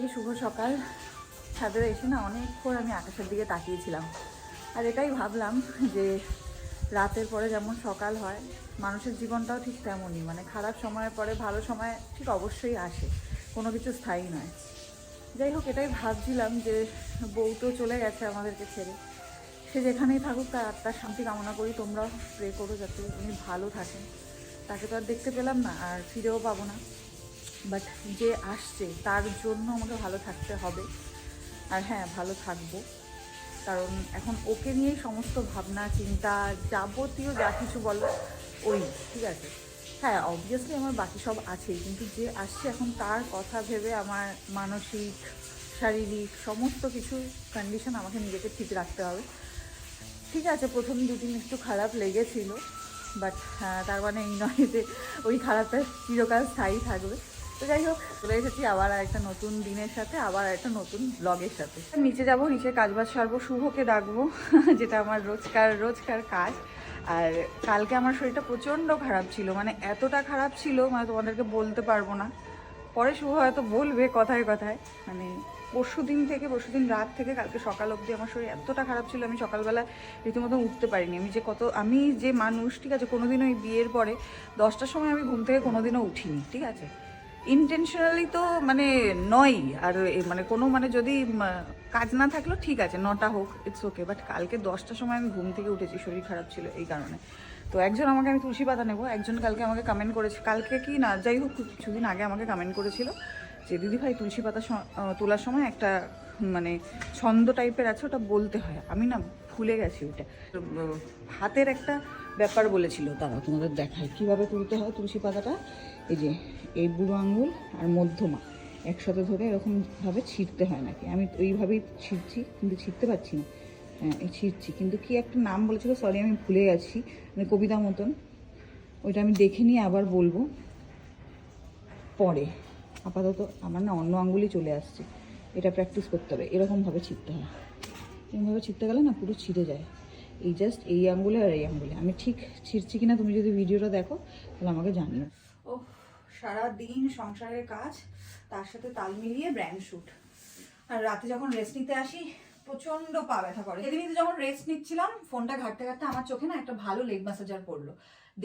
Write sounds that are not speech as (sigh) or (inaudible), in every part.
সবাইকে শুভ সকাল। ছাদে এসে না অনেকক্ষণ আমি আকাশের দিকে তাকিয়েছিলাম। আর এটাই ভাবলাম যে রাতের পরে যেমন সকাল হয়, মানুষের জীবনটাও ঠিক তেমনই। মানে খারাপ সময়ের পরে ভালো সময় ঠিক অবশ্যই আসে, কোনো কিছু স্থায়ী নয়। যাই হোক, এটাই ভাবছিলাম যে বউ তো চলে গেছে আমাদেরকে ছেড়ে। সে যেখানেই থাকুক, তার আত্মার শান্তি কামনা করি, তোমরাও প্রে করো যাতে উনি ভালো থাকেন। তাকে তো আর দেখতে পেলাম না, আর ফিরেও পাবো না। বাট যে আসছে, তার জন্য আমাকে ভালো থাকতে হবে। আর হ্যাঁ ভালো থাকব। কারণ এখন ওকে নিয়েই সমস্ত ভাবনা, চিন্তা, যাবতীয় যা কিছু বলো, ওই, ঠিক আছে? হ্যাঁ অবভিয়াসলি আমার বাকি সব আছেই। কিন্তু যে আসছে এখন তার কথা ভেবে আমার মানসিক, শারীরিক সমস্ত কিছু কন্ডিশন আমাকে নিজেকে ঠিক রাখতে হবে। ঠিক আছে, প্রথম দুদিন একটু খারাপ লেগেছিল বাট তার মানে এই নয় যে ওই খারাপটা চিরকাল স্থায়ী থাকবে। তো যাই হোক, চলে এসেছি আবার একটা নতুন দিনের সাথে, আবার একটা নতুন ব্লগের সাথে। নিচে যাব, নিচে কাজবাজ সারবো, শুভকে ডাকবো, (laughs) যেটা আমার রোজকার রোজকার কাজ। আর কালকে আমার শরীরটা প্রচণ্ড খারাপ ছিল মানে এতটা খারাপ ছিল মানে তোমাদেরকে বলতে পারব না। পরে শুভ হয়তো বলবে কথায় কথায় মানে পরশু দিন থেকে, পরশু দিন রাত থেকে, কালকে সকাল অবধি আমার শরীর এতটা খারাপ ছিল, আমি সকালবেলা রীতিমতো উঠতে পারিনি। আমি যে কত, আমি যে মানুষ, ঠিক আছে, কোনোদিনও ওই বিয়ের পরে দশটার সময় আমি ঘুম থেকে কোনোদিনও উঠিনি, ঠিক আছে? ইন্টেনশনালি তো মানে নয়, আর মানে কোনো মানে যদি কাজ না থাকলেও ঠিক আছে, নটা হোক ইটস ওকে বাট কালকে দশটার সময় আমি ঘুম থেকে উঠেছি, শরীর খারাপ ছিল এই কারণে। তো একজন আমাকে, আমি তুলসী পাতা নেব, একজন কালকে আমাকে কমেন্ট করেছে, কালকে কি না, যাই হোক, কিছুদিন আগে আমাকে কমেন্ট করেছিল যে, দিদি ভাই, তুলসী পাতা তোলার সময় একটা মানে ছন্দ টাইপের আছে, ওটা বলতে হয়। আমি না ভুলে গেছি ওটা। হাতের একটা ব্যাপার বলেছিল তারা, তোমাদের দেখায়, কীভাবে তুলতে হয় তুলসী পাতাটা? এই যে এই বুড়ো আঙুল আর মধ্যমা একসাথে ধরে এরকমভাবে ছিঁড়তে হয় নাকি? আমি ওইভাবেই ছিঁড়ছি, কিন্তু ছিঁড়তে পারছি না। হ্যাঁ ছিঁড়ছি। কিন্তু কি একটা নাম বলেছিল? সরি আমি ভুলে গেছি মানে কবিতা মতন। ওইটা আমি দেখে নিয়ে আবার বলব। পরে। আপাতত আমার না অন্য আঙ্গুলই চলে আসছে। এটা প্র্যাকটিস করতে হবে। এরকমভাবে ছিঁড়তে হয়। এরকমভাবে ছিঁড়তে গেলে না পুরো ছিঁড়ে যায়। এই জাস্ট এই আঙ্গুলে আর এই আঙ্গুলে আমি ঠিক ছিঁড়ছি কিনা তুমি যদি ভিডিওটা দেখো, তাহলে আমাকে জানিও। ও সারা দিন সংসারের কাজ, তার সাথে তাল মিলিয়ে ব্র্যান্ড শ্যুট আর রাতে যখন রেস্ট নিতে আসি প্রচণ্ড পা ব্যথা করে। সেদিনই যখন রেস্ট নিচ্ছিলাম ফোনটা ঘাটতে ঘাটতে আমার চোখে না একটা ভালো লেগ ম্যাসাজার পড়ল।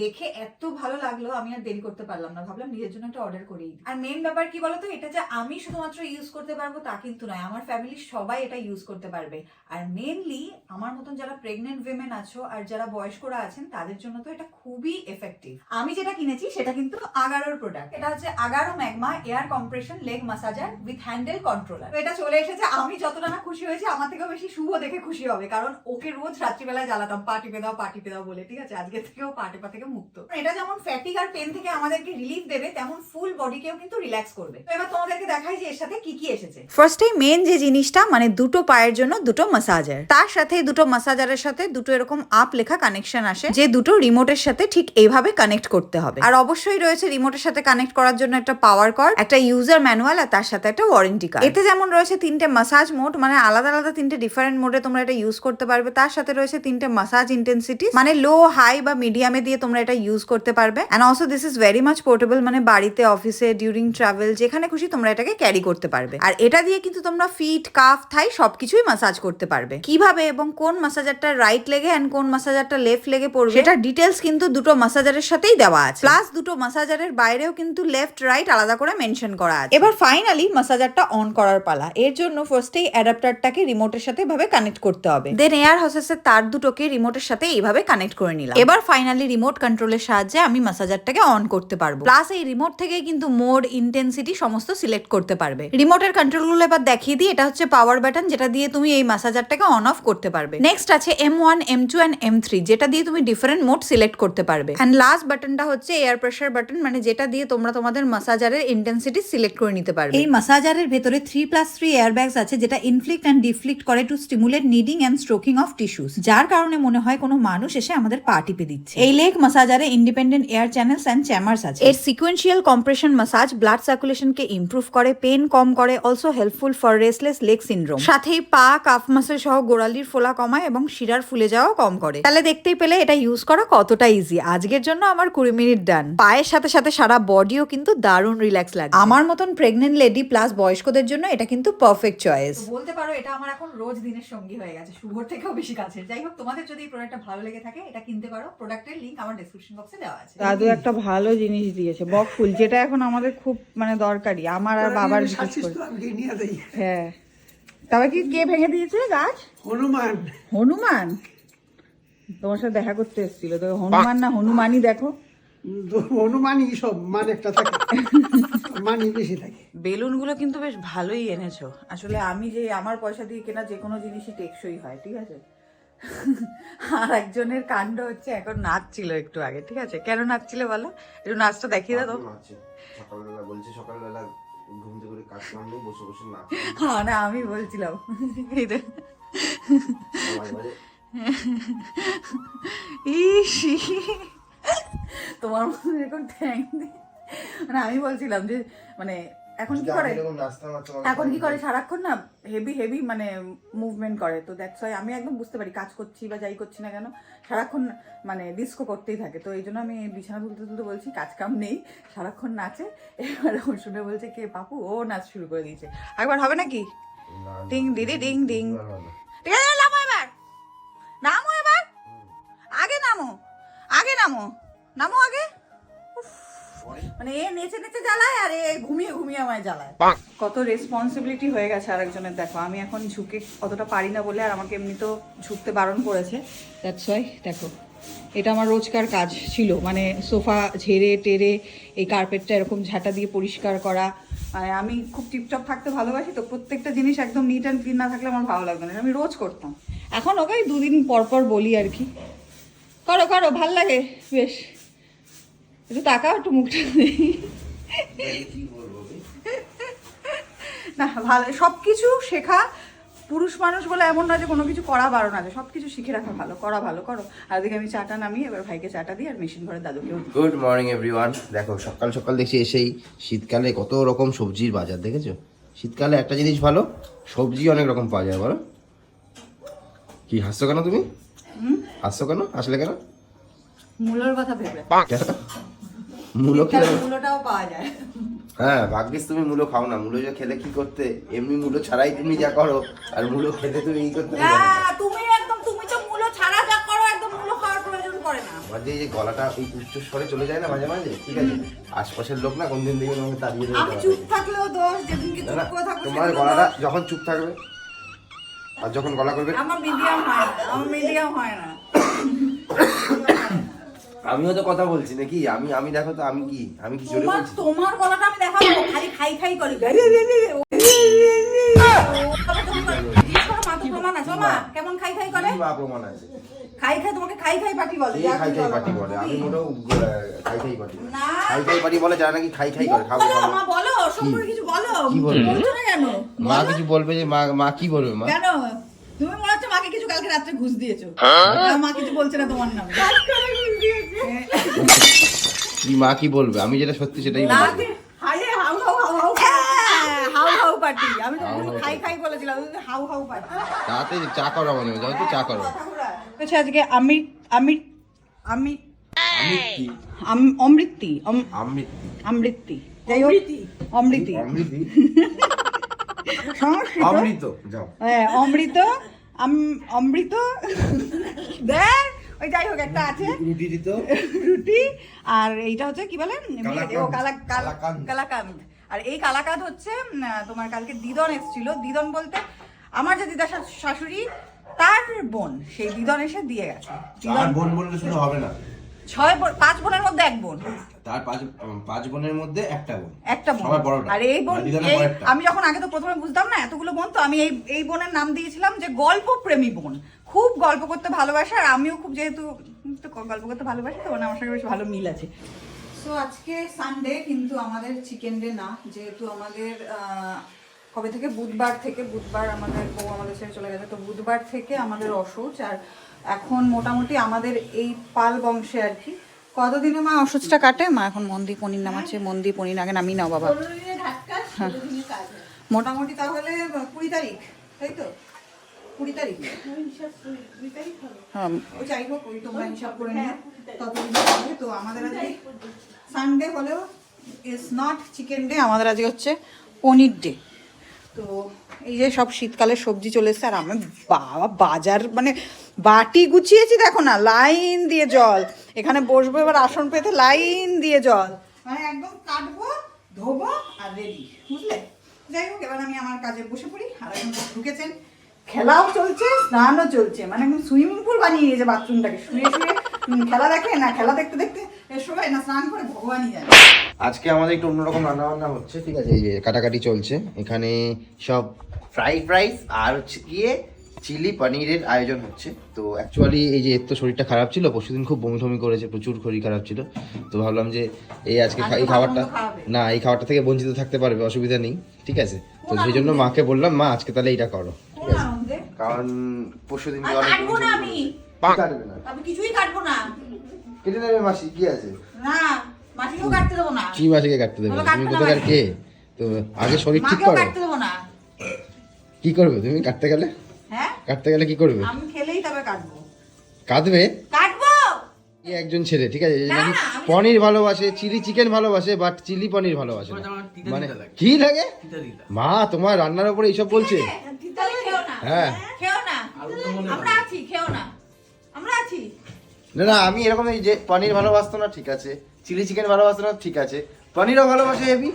দেখে এত ভালো লাগল, আমি আর দেরি করতে পারলাম না। ভাবলাম নিজের জন্য একটা অর্ডার করেই। আর মেন ব্যাপার কি বলতো? এটা যে আমি শুধুমাত্র ইউজ করতে পারব তা কিন্তু নয়। আমার ফ্যামিলির সবাই এটা ইউজ করতে পারবে। আর মেনলি আমার মতন যারা প্রেগনেন্ট উইমেন আছো আর যারা বয়স্করা আছেন, তাদের জন্য তো এটা খুবই এফেক্টিভ আমি যেটা কিনেছি, সেটা কিন্তু আগারোর প্রোডাক্ট এটা হচ্ছে Agaro magma air compression leg massager with handle controller এটা চলে এসেছে, আমি যতটা না খুশি হয়েছি, আমার থেকেও বেশি শুভ দেখে খুশি হবে। কারণ ওকে রোজ রাত্রিবেলায় জ্বালাতাম, পা টিপে দাও, পা টিপে দাও বলে। ঠিক আছে? আজকে থেকেও পা টেপা থেকে মুক্ত। এটা যেমন ফ্যাটিক আর পেন থেকে আমাদেরকে রিলিফ দেবে, তেমন ফুল বডিকেও কিন্তু রিল্যাক্স করবে। তো এবার তোমাদেরকে দেখাই যে এর সাথে কি কি এসেছে। ফার্স্টেই মেন যে জিনিসটা মানে দুটো পায়ের জন্য দুটো মাসাজার তার সাথে দুটো মাসাজারের সাথে দুটো এরকম আপ লেখা কানেকশন আসে, যে দুটো রিমোটের সাথে ঠিক এইভাবে কানেক্ট করতে হবে। আর অবশ্যই রয়েছে রিমোটের সাথে কানেক্ট করার জন্য একটা পাওয়ার কর্ড একটা ইউজার ম্যানুয়াল আর তার সাথে একটা ওয়ারেন্টি কার্ড এতে যেমন রয়েছে তিনটে মাসাজ মোড মানে আলাদা আলাদা তিনটে ডিফারেন্ট মোডে তোমরা এটা ইউজ করতে পারবে। তার সাথে রয়েছে তিনটে মাসাজ ইন্টেন্সিটি মানে লো হাই বা মিডিয়ামে দিয়ে তোমরা এটা ইউজ করতে পারবে। And also this is very much portable মানে বাড়িতে অফিসে ডিউরিং ট্রাভেল যেখানে খুশি তোমরা এটাকে ক্যারি করতে পারবে। আর এটা দিয়ে কিন্তু তোমরা ফিট কাফ থাই সবকিছুই মাসাজ করতে পারবে। কীভাবে এবং কোন মাসাজারটা রাইট লেগে অ্যান্ড কোন মাসাজারটা লেফট লেগে পড়বে, সেটা ডিটেলস কিন্তু দুটো মাসাজারের সাথেই দেওয়া আছে। প্লাস দুটো মাসাজারের বাইরেও কিন্তু লেফট রাইট আলাদা করে মেনশন করা আছে। এবার ফাইনালি মাসাজারটা অন করার পালা। এর জন্য ফার্স্টেই অ্যাডাপ্টারটাকে রিমোটের সাথে এভাবে কানেক্ট করতে হবে। দেন এয়ার হসেসের তার দুটোকে রিমোটের সাথে এইভাবে কানেক্ট করে নিলাম। এবার ফাইনালি রিমোট কন্ট্রোলের সাহায্যে আমি মাসাজারটাকে অন করতে পারব। প্লাস এই রিমোট থেকে কিন্তু মোড ইন্টেন্সিটি সমস্ত সিলেক্ট করতে পারবে। রিমোটের কন্ট্রোলগুলো এবার দেখিয়ে দিই, এটা হচ্ছে পাওয়ার বাটন যেটা দিয়ে তুমি এই মাসাজারটাকে অন অফ করতে পারবে। নেক্সট আছে M one M two and M three যেটা দিয়ে তুমি ডিফারেন্ট মোড সিলেক্ট করতে পারবে। অ্যান্ড লাস্ট বাটনটা হচ্ছে এয়ার প্রেশার বাটন মানে যেটা দিয়ে তোমরা তোমাদের মাসাজারের ইন্টেন্সিটি সিলেক্ট করে নিতে পারবে। এই মাসাজারের ভেতরে three plus three air bags আছে, যেটা ইনফ্লিক্ট অ্যান্ড ডিফ্লিক্ট করে to stimulate kneading and stroking of tissues যার কারণে মনে হয় কোনো মানুষ এসে আমাদের পা টিপে দিচ্ছে। এই leg মাসাজারে independent air channels and chambers আছে এর সিকোয়েন্সিয়াল কম্প্রেশন মাসাজ ব্লাড সার্কুলেশনকে ইমপ্রুভ করে পেন কম করে also helpful for restless leg syndrome সাথেই পা কাফ মাসেল সহ গোড়ালির ফোলা কমায় এবং শিরার ফুলে যাওয়াও কম করে। তাহলে দেখতেই পেলে এটা ইউজ করা কতটা ইজি আজকের জন্য আমার কুড়ি মিনিট ডান পায়ের সাথে সাথে সারা বডিও কিন্তু দারুণ রিল্যাক্স লাগে আমার মতন প্রেগনেন্ট লেডি প্লাস বয়স্কদের জন্য এটা কিন্তু পারফেক্ট চয়েস বলতে পারো এটা আমার এখন রোজ দিনের সঙ্গী হয়ে গেছে। শুভর থেকেও বেশি কাছে যাই হোক তোমাদের যদি এই প্রোডাক্টটা ভালো লেগে থাকে এটা কিনতে পারো। প্রোডাক্টের লিংক আমার ডেসক্রিপশন বক্সে দেওয়া আছে। দাদু একটা ভালো জিনিস দিয়েছে। বক ফুল যেটা এখন আমাদের খুব মানে দরকারি। আমার আর বাবার হ্যাঁ। তবে কি কে ভেঙে দিয়েছে গাছ? হনুমান। হনুমান? তোমার সাথে দেখা করতে এসেছিল। তো হনুমান না হনুমানই দেখো। হনুমানই সব মান একটা থাকে। মানই বেশি থাকে। বেলুনগুলো কিন্তু বেশ ভালোই এনেছো। আসলে আমি যে আমার পয়সা দিয়ে কেনা যে কোনো জিনিসই টেকসই হয় ঠিক আছে? আর একজনের কাণ্ড হচ্ছে এখন নাচছিল একটু আগে ঠিক আছে? কেন নাচছিল বলো? একটু নাচটা দেখিয়ে দাও সকালবেলা বলছে সকালবেলা ঘুম থেকে কাজ বসে বসে নাচ। হ্যাঁ না আমি বলছিলাম। ইস তোমার মতো এরকম ঠ্যাং মানে আমি বলছিলাম যে মানে এখন কি করে? এখন কি করে সারাক্ষণ না হেভি হেভি মানে মুভমেন্ট করে তো দ্যাটস ওয়াই আমি একদম বুঝতে পারি কাজ করছি বা যাই করছি না কেন সারাক্ষণ মানে ডিস্কো করতেই থাকে তো এই জন্য আমি বিছানা তুলতে তুলতে বলছি কাজ কাম নেই সারাক্ষণ নাচে এবার শুনে বলছে কে পাপু ও নাচ শুরু করে দিয়েছে। একবার হবে নাকি? ডিং দিদি ডিং ডিং। ঠিক আছে নামো এবার। নামো এবার। আগে নামো। আগে নামো। নামো আগে। মানে এ নেচে নেচে জ্বালায় আর এ ঘুমিয়ে ঘুমিয়ে আমায় জ্বালায়। কত রেসপন্সিবিলিটি হয়ে গেছে আরেকজনের দেখো আমি এখন ঝুঁকে অতটা পারি না বলে আর আমাকে এমনি তো ঝুঁকতে বারণ করেছে। দ্যাটস ওয়াই দেখো এটা আমার রোজকার কাজ ছিল মানে সোফা ঝেড়ে টেরে এই কার্পেটটা এরকম ঝাঁটা দিয়ে পরিষ্কার করা। মানে আমি খুব টিপটপ থাকতে ভালোবাসি তো প্রত্যেকটা জিনিস একদম নিট অ্যান্ড ক্লিন না থাকলে আমার ভালো লাগবে না আমি রোজ করতাম। এখন ওকে দুদিন পর পর বলি আর কি। করো করো ভালো লাগে বেশ। একটু তাকাও একটু মুখটা দেখি? না ভালো সব কিছু শেখা পুরুষ মানুষ বলে এমন না যে কোনো কিছু করা বারণ আছে সব কিছু শিখে রাখা ভালো করা ভালো করো। আর দিকে আমি চাটা নামিয়ে এবার ভাইকে চাটা দিই আর মেশিন ঘরে দাদুকেও গুড মর্নিং এভরিওয়ান দেখো সকাল সকাল দেখছি এসেই শীতকালে কত রকম সবজির বাজার দেখেছ? শীতকালে একটা জিনিস ভালো সবজি অনেক রকম পাওয়া যায় বলো। কি হাসছো কেন তুমি? হাসছো কেন? আসলে কেন? মূলোর কথা ভেবে। মূলো খেলে মূলোটাও পাওয়া যায়। হ্যাঁ ভাগ্যিস তুমি মূলো খাও না। মূলো যা খেলে কি করতে? এমনি মূলো ছাড়াই তুমি যা করো আর মূলো খেতে তুমি এই করতে। তুমি একদম তুমি তো মূলো ছাড়া যা করো একদম মূলো খাওয়ার প্রয়োজন পড়ে না। এই যে গলাটা এই উচ্চ স্বরে চলে যায় না মাঝে মাঝে? ঠিক আছে? আশপাশের লোক না কোনদিন দেখবে তোমাকে তাড়িয়ে দেবে আমি চুপ থাকলেও দোষ যেদিনকে না, চুপ করে থাকব তোমার গলাটা যখন চুপ থাকবে আর যখন গলা করবে আমার মিডিয়াম হয় না আমার মিডিয়াম হয় না। আমিও তো কথা বলছি নাকি আমি আমি দেখো তো আমি কি আমি কি জোরে তোমার বলছি তোমার গলাটা আমি দেখাবো খালি খাই খাই করি কেমন খাই খাই করে প্রমাণ আছে খাই খাই তোমাকে খাই খাই পাটি বলে খাই খাই বলো। পাটি বলে আমি মোটেও খাই খাই পাটি খাই খাই পাটি বলে যারা নাকি খাই খাই করে খাব মা বলো সম্পর্কে কিছু বলো কি বলবে? কেন মা কিছু বলবে যে মা মা কি বলবে মা কেন তুমি মনে হচ্ছে মাকে কিছু কালকে রাত্রে ঘুষ দিয়েছ মা কিছু বলছে না তোমার নামে কি মা কি বলবে? আমি যেটা সত্যি সেটাই না বলব। How how how how how how party. আমি তো হাউ ভুল হাউ খাই খাই বলেছিলাম তুমি হাউ হাউ পার্টি। তাতে চা করো মনে যাও তো চা করো। আচ্ছা আজকে আমি আমি অমৃতি। যাই হোক। অমৃতি। অমৃতি। অমৃত। হ্যাঁ অমৃত আম- অমৃত। দেখ ওই যাই হোক একটা আছে। রুটি দিত। রুটি আর এইটা হচ্ছে কি বলে কালাকাঁদ। ও কালা কালা- কালাকাঁদ। কালাকাঁদ আর এই কালাকাঁদ হচ্ছে তোমার কালকে দিদন এসেছিল। দিদন বলতে আমার যে দিদা শাশুড়ি তার বোন সেই দিদন এসে দিয়ে গেছে। তার বোন বললে শুধু হবে না। ছয় বোন পাঁচ বোনের মধ্যে এক বোন। তার পাঁচ পাঁচ বোনের মধ্যে একটা বোন। একটা বোন। সবার বড়টা। আর এই বোন। আমি যখন আগে তো প্রথমে বুঝতাম না এতগুলো বোন তো আমি এই এই বোনের নাম দিয়েছিলাম যে গল্প প্রেমী বোন। খুব গল্প করতে ভালোবাসে আর আমিও খুব যেহেতু গল্প করতে ভালোবাসি তো মানে আমার সঙ্গে বেশ ভালো মিল আছে। সো আজকে সানডে কিন্তু আমাদের চিকেন ডে না যেহেতু আমাদের কবে থেকে? বুধবার থেকে বুধবার আমাদের বউ আমাদের ছেড়ে চলে গেছে তো বুধবার থেকে আমাদের অসুচ আর এখন মোটামুটি আমাদের এই পাল বংশে আর কি। কতদিনে মা অসুচটা কাটে? মা এখন মন্দির পনির নামাচ্ছে মন্দির পনির আগে নামি নাও বাবা। হ্যাঁ। মোটামুটি তাহলে কুড়ি তারিখ তাই তো? কুড়ি তারিখ। হ্যাঁ। যাই হোক ওই তোমরা হিসাব করে নিও। ততদিন হবে। তো আমাদের আজকে সানডে হলেও ইজ নট চিকেন ডে আমাদের আজকে হচ্ছে পনির ডে তো এই যে সব শীতকালের সবজি চলে এসছে আর আমি বাবা বাজার মানে বাটি গুছিয়েছি দেখো না লাইন দিয়ে জল। এখানে বসবো এবার আসন পেতে লাইন দিয়ে জল। মানে একদম কাটবো ধোবো আর রেডি বুঝলে? যাই হোক এবার আমি আমার কাজে বসে পড়ি আর এখন ঢুকেছেন। খেলাও চলছে স্নানও চলছে। মানে একদম সুইমিং পুল বানিয়ে নিয়েছে বাথরুমটাকে। শুয়ে শুয়ে খেলা দেখে না খেলা দেখতে দেখতে এর না স্নান করে ভগবানই জানে। আজকে আমাদের একটু অন্যরকম রান্না বান্না হচ্ছে ঠিক আছে এই যে কাটাকাটি চলছে। এখানে সব ফ্রাইড রাইস আর হচ্ছে গিয়ে চিলি পনিরের আয়োজন হচ্ছে। তো অ্যাকচুয়ালি এই যে এর তো শরীরটা খারাপ ছিল পরশুদিন খুব বমি টমি করেছে প্রচুর শরীর খারাপ ছিল। তো ভাবলাম যে এই আজকে এই খাবারটা। না এই খাবারটা থেকে বঞ্চিত থাকতে পারবে অসুবিধা নেই ঠিক আছে? তো সেই জন্য মাকে বললাম মা আজকে তাহলে এইটা করো। কারণ পরশু দিন কাটবো না আমি। কাটবে না? আমি কিছুই কাটবো না। কেটে নেবে মাসি কি আছে? না মাটিকেও কাটতে দেবো না। কি মাসিকে কাটতে দেবে? তুমি কোথাকার কে? তো আগে শরীর ঠিক করো। কাটতে দেবো না। কি করবে? তুমি কাটতে গেলে? হ্যাঁ? কাটতে গেলে কি করবে? আমি খেলেই তবে কাটবো। কাঁদবে কাটবো একজন ছেলে ঠিক আছে? নাকি পনির ভালোবাসে চিলি চিকেন ভালোবাসে বাট চিলি পনির ভালোবাসে না। মানে কি লাগে? মা তোমার রান্নার উপরে এইসব বলছে? হ্যাঁ। না। আমরা আছি খেও না। আমরা আছি। না না আমি এরকম যে পনির ভালোবাসতো না ঠিক আছে। চিলি চিকেন ভালোবাসতো না ঠিক আছে। পনিরও ভালোবাসে হেভি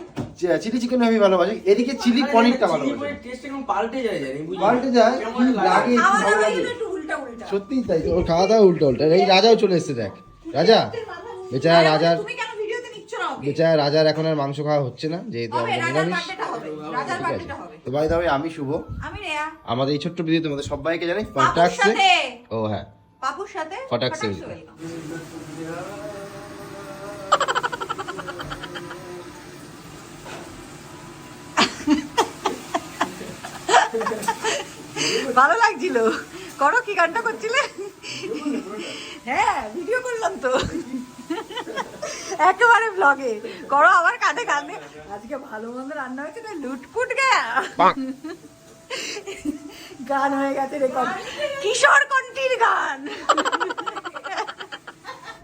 চিলি চিকেন হেভি ভালোবাসে। এদিকে চিলি পনিরটা ভালোবাসে। টেস্ট একদম পাল্টে যায় জানি পাল্টে যায় কি লাগে? ভালো লাগে। কিন্তু একটু উল্টা উল্টা। সত্যিই তাই ওর খাওয়া দাওয়া উল্টো উল্টো। এই রাজাও চলে এসেছে দেখ। রাজা? বেচারা রাজার তুমি কেন ভিডিওতে নিচ্ছ না ওকে? বেচারা রাজার এখন আর মাংস খাওয়া হচ্ছে না যেহেতু হবে আমাদের রাজার নিরামিষ। তো বাই দাও আমি শুভ। আমাদের এই ছোট্ট ভিডিও তোমাদের সবাইকে জানাই ফটাক্সে ও হ্যাঁ। পাপুর সাথে ফটাক্সে ভালো লাগছিল। করো কি গানটা করছিলে? হ্যাঁ ভিডিও করলাম তো। একেবারে ব্লগে করো আবার কাঁধে কাঁধে আজকে ভালো মন্দ রান্না হয়েছে তাই লুটপুট গে। গান হয়ে গেছে রেকর্ড কিশোর কন্টির গান।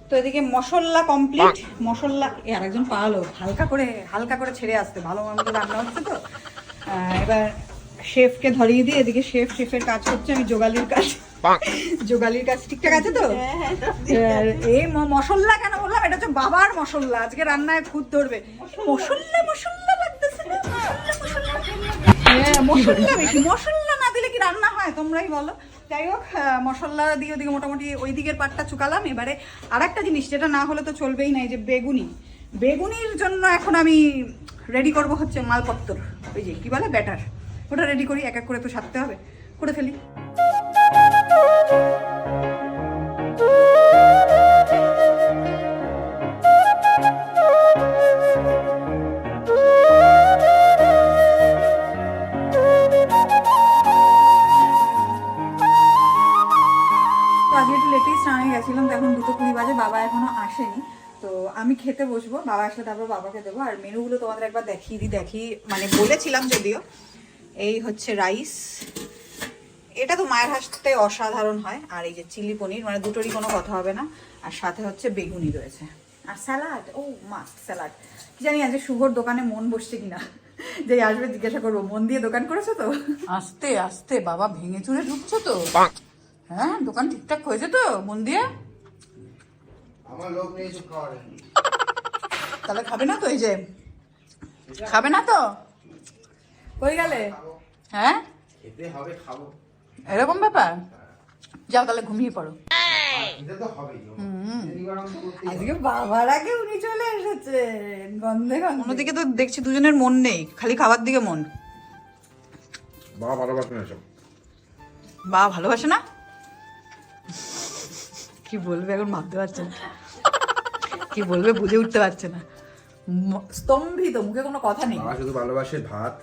তো এদিকে মশলা কমপ্লিট মশলা এ আরেকজন পালো হালকা করে হালকা করে ছেড়ে আসতে। ভালো মন্দ রান্না হচ্ছে তো। এবার শেফকে ধরিয়ে দিয়ে এদিকে শেফ শেফের কাজ করছে আমি যোগালির কাজ যোগালির কাজ ঠিকঠাক আছে তো? এবার এই ম- মশলা কেন বললাম? এটা হচ্ছে বাবার মশলা। আজকে রান্নায় খুদ ধরবে। মশলা মশলা লাগতেছে না? মশলা মশলা। হ্যাঁ মশলা বেশি। মশলা না দিলে কি রান্না হয়? তোমরাই বলো। যাই হোক মশলা দিয়ে ওদিকে মোটামুটি ওই দিকের পাটটা চুকালাম এবারে আর একটা জিনিস যেটা না হলে তো চলবেই না এই যে বেগুনি। বেগুনির জন্য এখন আমি রেডি করব হচ্ছে মালপত্র ওই যে কি বলে? ব্যাটার। ওটা রেডি করি, এক এক করে তো সারতে হবে। করে ফেলি। বাবা এখনও আসেনি। তো আমি খেতে বসবো, বাবা আসলে তারপর বাবাকে দেবো। আর মেনুগুলো তোমাদের একবার দেখিয়ে দিই, দেখি মানে বলেছিলাম যদিও। এই হচ্ছে রাইস। এটা তো মায়ের হাসতে অসাধারণ হয়। আর এই যে চিলি পনির মানে দুটোরই কোনো কথা হবে না। আর সাথে হচ্ছে বেগুনি রয়েছে। আর স্যালাড ও মাস্ট স্যালাড। কি জানি আজকে শুভর দোকানে মন বসছে কিনা। যে আসবে জিজ্ঞাসা করব মন দিয়ে দোকান করেছ তো? আস্তে আস্তে বাবা ভেঙে চুরে ঢুকছো তো? হ্যাঁ দোকান ঠিকঠাক হয়েছে তো মন দিয়ে? আমার লোক নেই তাহলে খাবে না তো এই যে? খাবে না তো? কই গেলে? হ্যাঁ? খেতে হবে খাব। এরকম ব্যাপার? যাও তাহলে ঘুমিয়ে পড়ো। আজকে বাবার আগে উনি চলে এসেছেন গন্ধে গন্ধে। অন্যদিকে তো দেখছি দুজনের মন নেই খালি খাবার দিকে মন। বাবা ভালোবাসে না সব বা ভালোবাসে না? কি বলবে এখন ভাবতে পারছে না। কি বলবে বুঝে উঠতে পারছে না। স্তম্ভিত মুখে কোনো কথা নেই। বাবা শুধু ভালোবাসে ভাত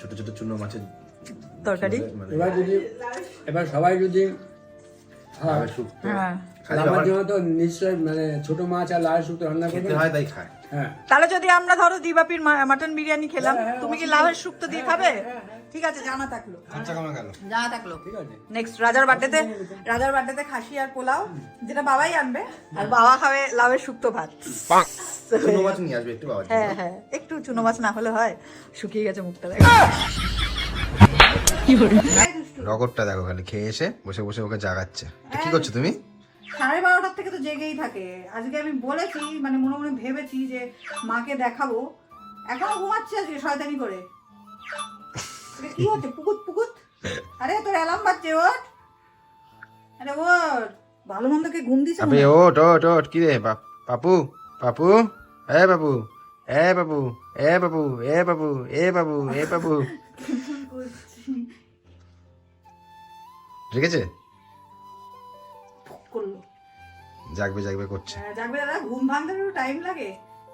ছোট ছোট চুনো মাছের তরকারি? এবার যদি এবার সবাই যদি হয়। শুক্তো হ্যাঁ। আমার জন্য তো নিশ্চয়ই মানে ছোট মাছ আর লাল শুক্তো রান্না হয় তাই খায়। হ্যাঁ। তাহলে যদি আমরা ধরো দিবাপির মাটন বিরিয়ানি খেলাম তুমি কি লাভের শুক্তো দিয়ে খাবে? ঠিক আছে জানা থাকল। জানা থাকল। নেক্সট রাজার বার্থডেতে রাজার বার্থডেতে খাসি আর পোলাও যেটা বাবাই আনবে আর বাবা খাবে লাভের শুক্তো ভাত। চুনো মাছ নিয়ে আসবে একটু বাবা হ্যাঁ হ্যাঁ। একটু চুনো মাছ না হলে হয় শুকিয়ে গেছে মুখটা। দেখো রগরটা দেখো খালি খেয়ে এসে বসে বসে ওকে জাগাচ্ছে। কি করছ তুমি? সাড়ে বারোটার থেকে তো জেগেই থাকে। আজকে আমি বলেছি মানে মনে মনে ভেবেছি যে মাকে দেখাবো। এখনও ঘুমাচ্ছে আজকে শয়তানি করে। কি হচ্ছে? পুকুত পুকুত আরে তোর অ্যালার্ম বাজছে ওঠ। আরে ওঠ। ভালো মন্দকে ঘুম দিছে আবে ওট ওট ওট কি রে? বাপ- পাপু পাপু এ বাবু এ বাবু এ বাবু এ বাবু এ বাবু এ বাবু (laughs) রেখেছে করল। জাগবে জাগবে করছে। হ্যাঁ, যাকবে দাদা ঘুম ভাঙতে একটু টাইম লাগে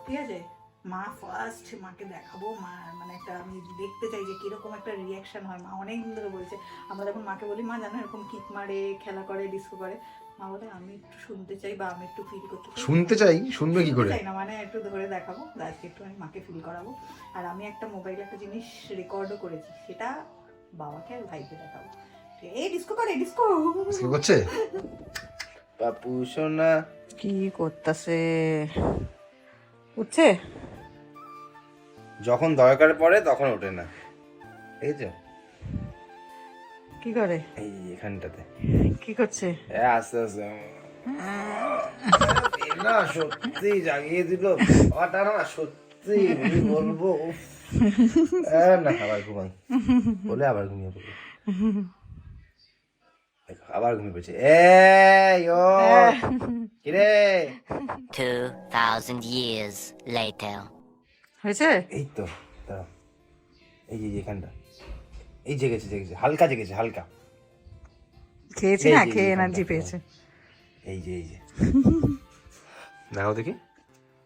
ঠিক আছে? মা ফার্স্ট মাকে দেখাবো মা মানে একটা আমি দেখতে চাই যে কীরকম একটা রিয়াকশন হয়। মা অনেক দিন ধরে বলছে আমরা যখন মাকে বলি মা জানো এরকম কিক মারে খেলা করে ডিস্কো করে? মা বলে আমি একটু শুনতে চাই বা আমি একটু ফিল করতে চাই শুনতে চাই শুনবে কি করে? না মানে একটু ধরে দেখাবো আজকে একটু আমি মাকে ফিল করাবো। আর আমি একটা মোবাইলে একটা জিনিস রেকর্ডও করেছি সেটা বাবাকে আর ভাইকে দেখাবো। এই ডিস্কো করে ডিস্কো কি করছে? পাপু সোনা কি করতেছে? উঠছে? যখন দরকার পড়ে তখন ওঠে না। এই তো কি করে? এই এখানটাতে। কি করছে? এ আস্তে আস্তে। না সত্যি জাগিয়ে দিল। ওটা না সত্যি বলব? না আবার ঘুমাই। বলে আবার ঘুমিয়ে পড়বে দেখো, আবার ঘুমিয়ে পড়ছে এই ও কিরে 2,000 years later. হয়েছে এই তো দাঁড়াও। এই যে এখানটা। এই জেগেছে জেগেছে হালকা জেগেছে হালকা। খেয়েছি না? খেয়ে এনার্জি পেয়েছে। এই যে এই যে। (laughs) দেখো দেখি।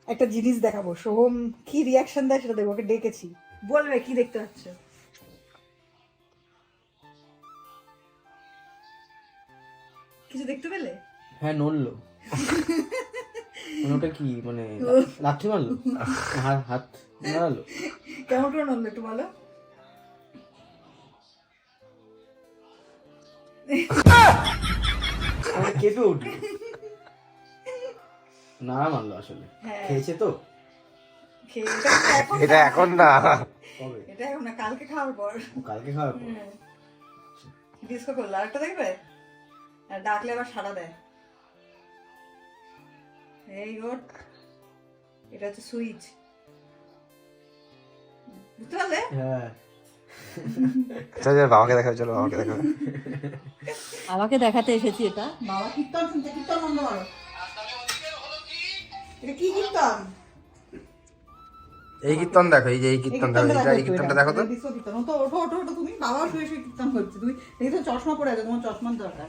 একটা জিনিস দেখাবো। সোহম কি রিয়াকশন দেয় সেটা দেখব। ওকে ডেকেছি। বলবে কি দেখতে পাচ্ছ কিছু দেখতে পেলে? হ্যাঁ নড়লো। ওটা কি? মানে লাঠি মারলো? হাত হাত নাড়ালো? কেমন করে নড়লো একটু বলো? মানে কেঁপে উঠল। নাড়া মারলো আসলে। হ্যাঁ। খেয়েছে তো? এটা এখন না। কবে? এটা এখন না কালকে খাওয়ার পর। কালকে খাওয়ার পর। ডিস্কো করল। আরেকটা দেখবে? আর ডাকলে আবার সাড়া দেয়। এই ওর এটা হচ্ছে সুইচ। বুঝতে পারলে? হ্যাঁ। চলো বাবাকে দেখাবে চলো বাবাকে দেখাবে আমাকে দেখাতে এসেছি এটা। বাবা কীর্তন শুনতে কীর্তন বন্ধ করো। এটা কি কীর্তন? এই কীর্তন দেখো এই যে এই কীর্তন দেখো এটা এই কীর্তনটা দেখো তো। কীর্তন তো ওঠো ওঠো ওঠো তুমি বাবা শুয়ে শুয়ে কীর্তন করছে তুমি এই তো চশমা পরে আছে তোমার চশমার দরকার।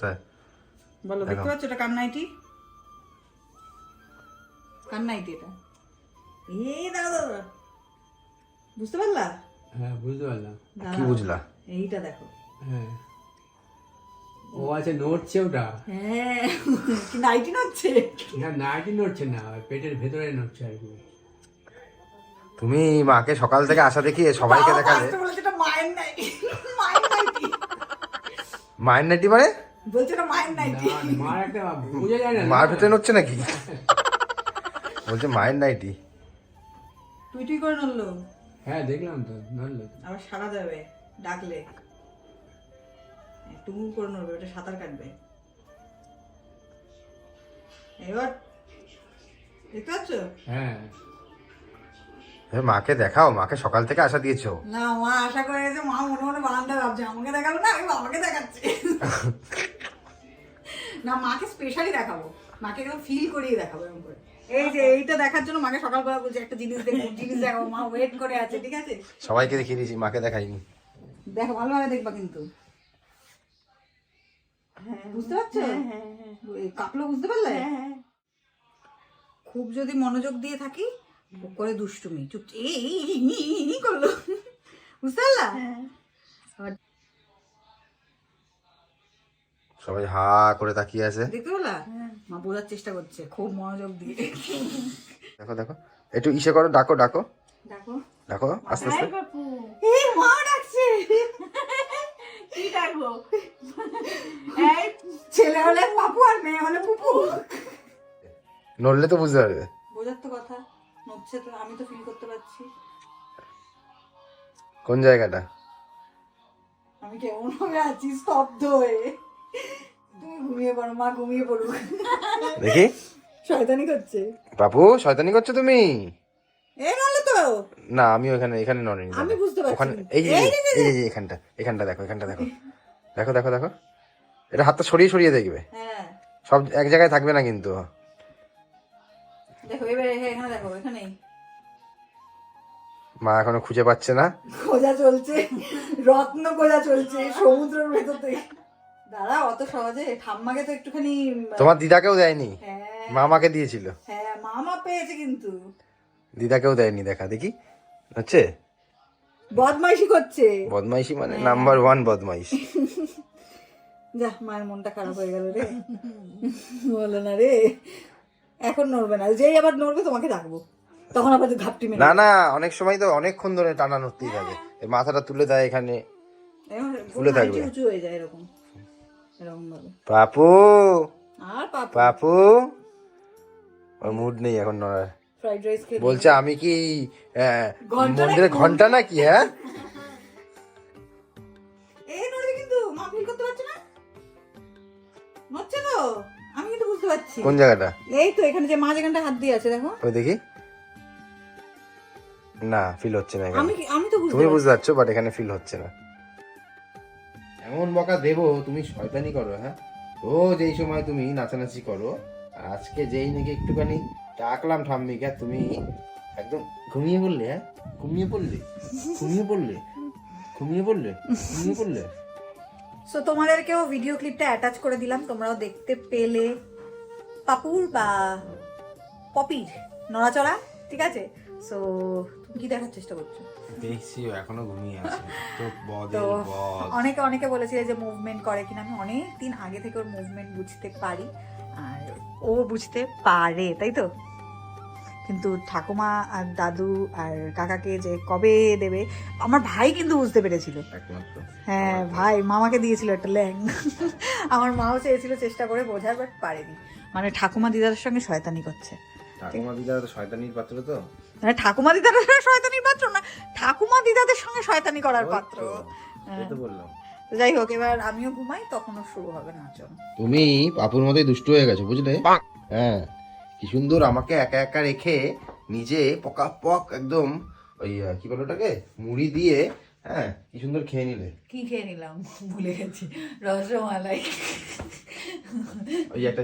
কোথায় বলো দেখতে পাচ্ছ এটা কার নাইটি কার নাইটি এটা? এই দাদা বুঝতে পারলা? হ্যাঁ বুঝতে পারলাম। কি বুঝলা? এইটা দেখো। হ্যাঁ। ও আছে নড়ছে ওটা? হ্যাঁ নাইটি নচ্ছে না নাইটি নড়ছে না পেটের ভেতরে নড়ছে আর কি। তুমি মাকে সকাল থেকে আসা দেখিয়ে সবাইকে দেখালে। মায়ের নাইটি। মায়ের নাইটি মানে? বলছে এটা মায়ের নাইটি। মার একটা বোঝা যায় না। মার ভেতরে নড়ছে নাকি? বলছে মায়ের নাইটি। তুই তুই করে নড়লো হ্যাঁ দেখলাম তো নড়লো আবার সারা দেবে ডাকলে। একটু করে নড়বে ওটা সাঁতার কাটবে। এবার দেখতে পাচ্ছ? হ্যাঁ। মাকে দেখাও মাকে সকাল থেকে আসা দিয়েছ। না মা আশা করে গেছে মা মনে মনে বারান্দা ভাবছে আমাকে দেখাবো না আমি বাবাকে দেখাচ্ছি। না মাকে স্পেশালি দেখাবো। মাকে একদম ফিল করিয়ে দেখাবো এরকম করে। এই যে এইটা দেখার জন্য মাকে সকালবেলা বলছে একটা জিনিস দেখব জিনিস দেখাবো মা ওয়েট করে আছে ঠিক আছে? সবাইকে দেখিয়ে দিয়েছি মাকে দেখাইনি। দেখো ভালোভাবে দেখবা কিন্তু। বুঝতে পারছ? এই কাপলো বুঝতে পারলে? খুব যদি মনোযোগ দিয়ে থাকি করে দুষ্টুমি চুপ এই করল। বুঝতে পারলা? সবাই হা করে তাকিয়ে আছে। দেখতে পেলা মা বোঝার চেষ্টা করছে খুব মনোযোগ দিয়ে। দেখো দেখো। একটু ইসে করো ডাকো ডাকো। দেখো ডাকো আস্তে আস্তে। এই মা ডাকছে। কি ডাকবো? এই ছেলে হলে পাপু আর মেয়ে হলে পুপু। নড়লে তো বুঝতে পারবে। বোঝার তো কথা। নড়ছে তো আমি তো ফিল করতে পারছি। কোন জায়গাটা? আমি কেমন ভাবে আছি স্তব্ধ হয়ে। তুমি ঘুমিয়ে পড়ো মা ঘুমিয়ে পড়ুক। দেখি। শয়তানি করছে। বাবু শয়তানি করছ তুমি? তো। না আমি ওখানে এখানে নড়িনি আমি বুঝতে পারছি। ওখানে এই এই এখানটা এখানটা দেখো এখানটা দেখো। দেখো দেখো দেখো। এটা হাতটা সরিয়ে সরিয়ে দেখবে। হ্যাঁ। সব এক জায়গায় থাকবে না কিন্তু। মা এখনও খুঁজে পাচ্ছে না। খোঁজা চলছে রত্ন খোঁজা চলছে সমুদ্রের ভেতর থেকে দাদা অত সহজে। ঠাম্মাকে তো একটুখানি তোমার দিদাকেও দেয়নি? হ্যাঁ। মামাকে দিয়েছিল? হ্যাঁ মামা পেয়েছে কিন্তু। দিদাকেও দেয়নি দেখা দেখি। হচ্ছে? বদমাইশি করছে। বদমাইশি মানে নাম্বার ওয়ান বদমাইশ। যা মায়ের মনটা খারাপ হয়ে গেল রে। বলো না রে। এখন নড়বে না। যেই আবার নড়বে তোমাকে ডাকবো। তখন আবার ঘাপটি মেরে না না অনেক সময় তো অনেকক্ষণ ধরে টানা নড়তেই থাকে। এই মাথাটা তুলে দেয় এখানে। ফুলে থাকবে। উঁচু হয়ে যায় এরকম। এরকম ভাবে। পাপু! আর পাপা? পাপু! ওর মুড নেই এখন নড়ার। ফ্রাইড রাইস খেয়ে বলছে আমি কি মন্দিরে ঘণ্টা নাকি হ্যাঁ? (laughs) এই নড়বে কিন্তু মা ফিল করতে পারছে না? নড়ছে তো? আমি কিন্তু বুঝতে পারছি। কোন জায়গাটা? এই তো এখানে যে মা যেখানটা হাত দিয়ে আছে দেখো। ওই দেখি। না ফিল হচ্ছে না আমি কি- আমি তো বুঝতে তুমি বুঝতে পারছ বাট এখানে ফিল হচ্ছে না। এমন বকা দেবো তুমি শয়তানি করো হ্যাঁ? ও যেই সময় তুমি নাচানাচি করো আর আজকে যেই নাকি একটুখানি ডাকলাম ঠাম্মিকে আর তুমি একদম ঘুমিয়ে পড়লে হ্যাঁ? ঘুমিয়ে পড়লে? ঘুমিয়ে পড়লে? ঘুমিয়ে পড়লে? ঘুমিয়ে পড়লে? সো তোমাদেরকেও ভিডিও ক্লিপটা অ্যাটাচ করে দিলাম তোমরাও দেখতে পেলে। পাপুর বা পপির নড়াচড়া ঠিক আছে? সো কি দেখার চেষ্টা করছ? দেখছি এখনও ঘুমিয়ে আছে। তো অনেকে অনেকে বলেছিলে যে মুভমেন্ট করে কিনা। আমি অনেক দিন আগে থেকে ওর মুভমেন্ট বুঝতে পারি। আর ও বুঝতে পারে তাই তো? কিন্তু ঠাকুমা আর দাদু আর কাকাকে যে কবে দেবে আমার ভাই কিন্তু বুঝতে পেরেছিল। হ্যাঁ ভাই মামাকে দিয়েছিল একটা ল্যাং। আমার মাও চেয়েছিল চেষ্টা করে বোঝার বাট পারেনি। মানে ঠাকুমা দিদার সঙ্গে শয়তানি করছে। ঠাকুমা দিদা তো শয়তানির পাত্র তো। মানে ঠাকুমা দিদাদের সঙ্গে শয়তানির পাত্র না ঠাকুমা দিদাদের সঙ্গে শয়তানি করার পাত্র। তো, তো বললাম। তো যাই হোক এবার আমিও ঘুমাই তখনও শুরু হবে নাচন। তুমি পাপুর মতোই দুষ্ট হয়ে গেছো বুঝলে? হ্যাঁ কি সুন্দর আমাকে একা একা রেখে নিজে পকা পক একদম ওই কি বলো ওটাকে? মুড়ি দিয়ে হ্যাঁ কি সুন্দর খেয়ে নিলে। কি খেয়ে নিলাম? ভুলে গেছি। রসমালাই। ওই একটা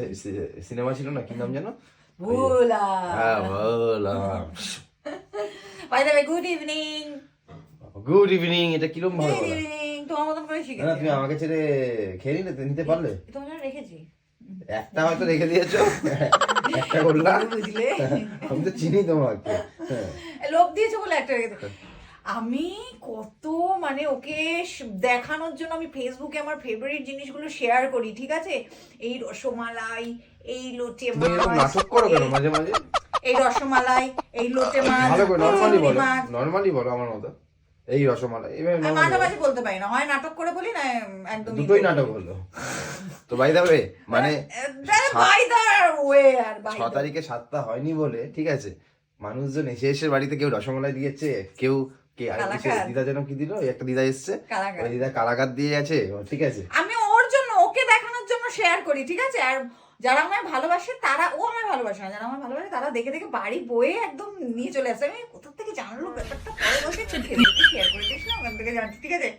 সিনেমা ছিল না কি নাম জানো ভোলা হ্যাঁ বললাম by the good evening good evening এটা কিরম ভালো গুড ইভিনিং তোমার মতন করে না, না, তুমি আমাকে ছেড়ে খেয়ে নিতে পারলে? তোমার জন্য রেখেছি। একটা হয়তো রেখে দিয়েছ। একটা করলাম। (laughs) বুঝলে (laughs) আমি তো চিনি তোমাকে। হ্যাঁ। লোভ দিয়েছে বলে একটা রেখে আমি কত মানে ওকে দেখানোর জন্য আমি ফেসবুকে আমার ফেভারিট জিনিসগুলো শেয়ার করি ঠিক আছে? এই রসমালাই এই লোটে নাটক করো কেন মাঝে মাঝে? এই রসমালাই এই লোটে মাছ ভালো করে এই বলো আমার মতো। এই রসমালাই বলতে পারি না হয় নাটক করে বলি না একদম দুটোই নাটক হলো। তো বাই দাবে মানে বাই দা ওয়ে আর বাই ছ তারিখে সাতটা হয়নি বলে ঠিক আছে? মানুষজন এসে এসে বাড়িতে কেউ রসমালাই দিয়েছে কেউ কে আর কিছু দিদা যেন কি দিল একটা দিদা এসছে ওই দিদা কালাকাত দিয়ে আছে ঠিক আছে? আমি ওর জন্য ওকে দেখানোর জন্য শেয়ার করি ঠিক আছে? আর যারা আমায় ভালোবাসে তারা ও আমায় ভালোবাসে না যারা আমায় ভালোবাসে তারা দেখে দেখে বাড়ি বয়ে একদম নিয়ে চলে আসে। আমি কোথা থেকে জানলো ব্যাপারটা? পরে বলছে শেয়ার করে দিস না ওখান থেকে জানছি ঠিক আছে?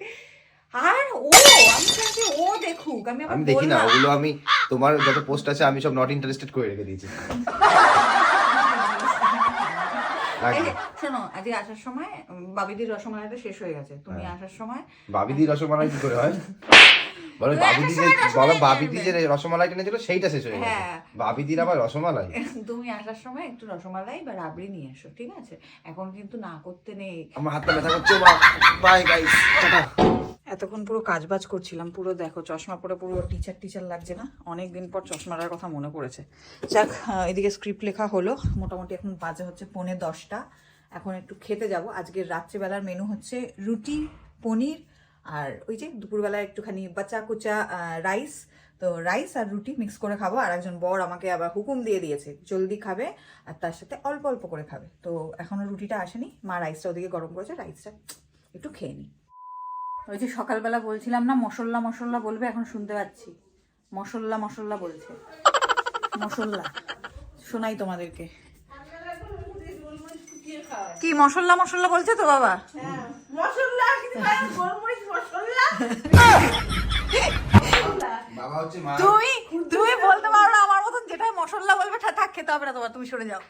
আর ও আমি চাইছি ও দেখুক আমি আমি দেখি না ওগুলো আমি তোমার যত পোস্ট আছে আমি সব নট ইন্টারেস্টেড করে রেখে দিয়েছি। শোনো আজকে আসার সময় বাবিদির রসমালাইটা শেষ হয়ে গেছে তুমি হ্যাঁ। আসার সময় বাবিদি রসমালাই কি করে হয়? বলো তুমি বাবিদি যে সময় বলো রসমালাই বাবিদি যে কিনবে। রসমালাই টেনেছিল সেইটা শেষ হয়ে গেছে। হ্যাঁ। বাবিদির আবার রসমালাই? (laughs) তুমি আসার সময় একটু রসমালাই বা রাবড়ি নিয়ে এসো ঠিক আছে? এখন কিন্তু না করতে নেই। আমার হাতটা ব্যথা করছে বাই গাইস এতক্ষণ পুরো কাজ বাজ করছিলাম পুরো দেখো চশমা পরে পুরো টিচার টিচার লাগছে না। অনেক দিন পর চশমাটার কথা মনে পড়েছে। যাক এদিকে স্ক্রিপ্ট লেখা হলো মোটামুটি এখন বাজে হচ্ছে পৌনে দশটা। এখন একটু খেতে যাব। আজকের রাত্রিবেলার মেনু হচ্ছে রুটি পনির আর ওই যে দুপুরবেলায় একটুখানি বাচ্চা কুচা রাইস তো রাইস আর রুটি মিক্স করে খাব আর একজন বর আমাকে আবার হুকুম দিয়ে দিয়েছে জলদি খাবে আর তার সাথে অল্প অল্প করে খাবে। তো এখনও রুটিটা আসেনি মা রাইসটা ওদিকে গরম করেছে রাইসটা একটু খেয়ে নিই ওই যে সকালবেলা বলছিলাম না মশলা মশলা বলবে এখন শুনতে পাচ্ছি। মশলা মশলা বলছে। মশলা শোনাই তোমাদেরকে। কি মশলা মশলা বলছে তো বাবা? মা তুমি তুমি বলতে পারো না আমার মতন যেটা মশলা বলবে থাক খেতে হবে না তোমার তুমি সরে যাও।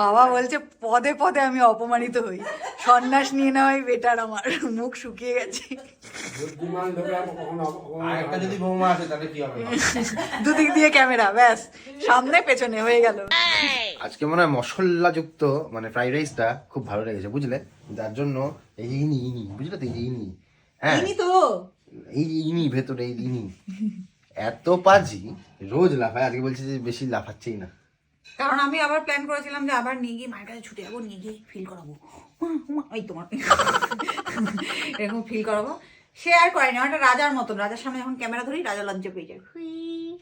বাবা বলছে পদে পদে আমি অপমানিত হই। সন্ন্যাস নিয়ে নেওয়াই বেটার আমার মুখ শুকিয়ে গেছে। দুদিক দিয়ে ক্যামেরা ব্যাস সামনে পেছনে হয়ে গেল। আজকে মনে হয় মশলা যুক্ত মানে ফ্রাইড রাইসটা খুব ভালো লেগেছে বুঝলে? যার জন্য এই ইনি ইনি বুঝলে তো ইনি। হ্যাঁ। ইনি তো। এই ইনি ভেতরে এই ইনি। এত পাজি রোজ লাফায় আজকে বলছে যে বেশি লাফাচ্ছেই না। কারণ আমি আবার প্ল্যান করেছিলাম যে আবার নিয়ে গিয়ে মায়ের কাছে ছুটে যাব নিয়ে গিয়ে ফিল করাবো। মা, তোমার। এরকম ফিল করাবো। সে আর করেনি একটা রাজার মতন। রাজার সামনে যখন ক্যামেরা ধরি রাজা লজ্জা পেয়ে যায়।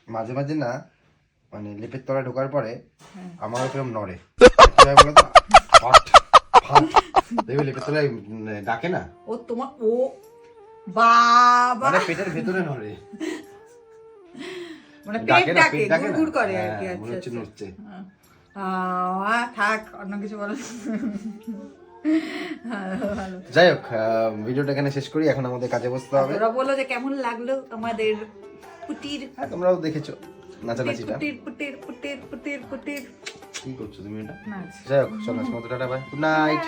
মাঝে মাঝে না মানে লেপের তলায় ঢোকার পরে হ্যাঁ। আমারও কিরম নড়ে? ফাট, ফাট। ডাকে না? ও তোমার ও বাবা! মানে পেটের ভেতরে নড়ে। মানে পেট ডাকে করে আর কি হ্যাঁ, আচ্ছা আচ্ছা। নড়ছে। থাক অন্য কিছু বলো। যাই হোক ভিডিওটা এখানে শেষ করি এখন আমাদের কাজে বসতে হবে। তোরা বলো যে কেমন লাগল আমাদের পুটির? হ্যাঁ তোমরাও দেখেছ নাচানাচিটা পুটির পুটির পুটির পুটির পুটির কি করছ তুমি এটা? যাই হোক চলো আজকের মতো টাটা বাই গুড নাইট.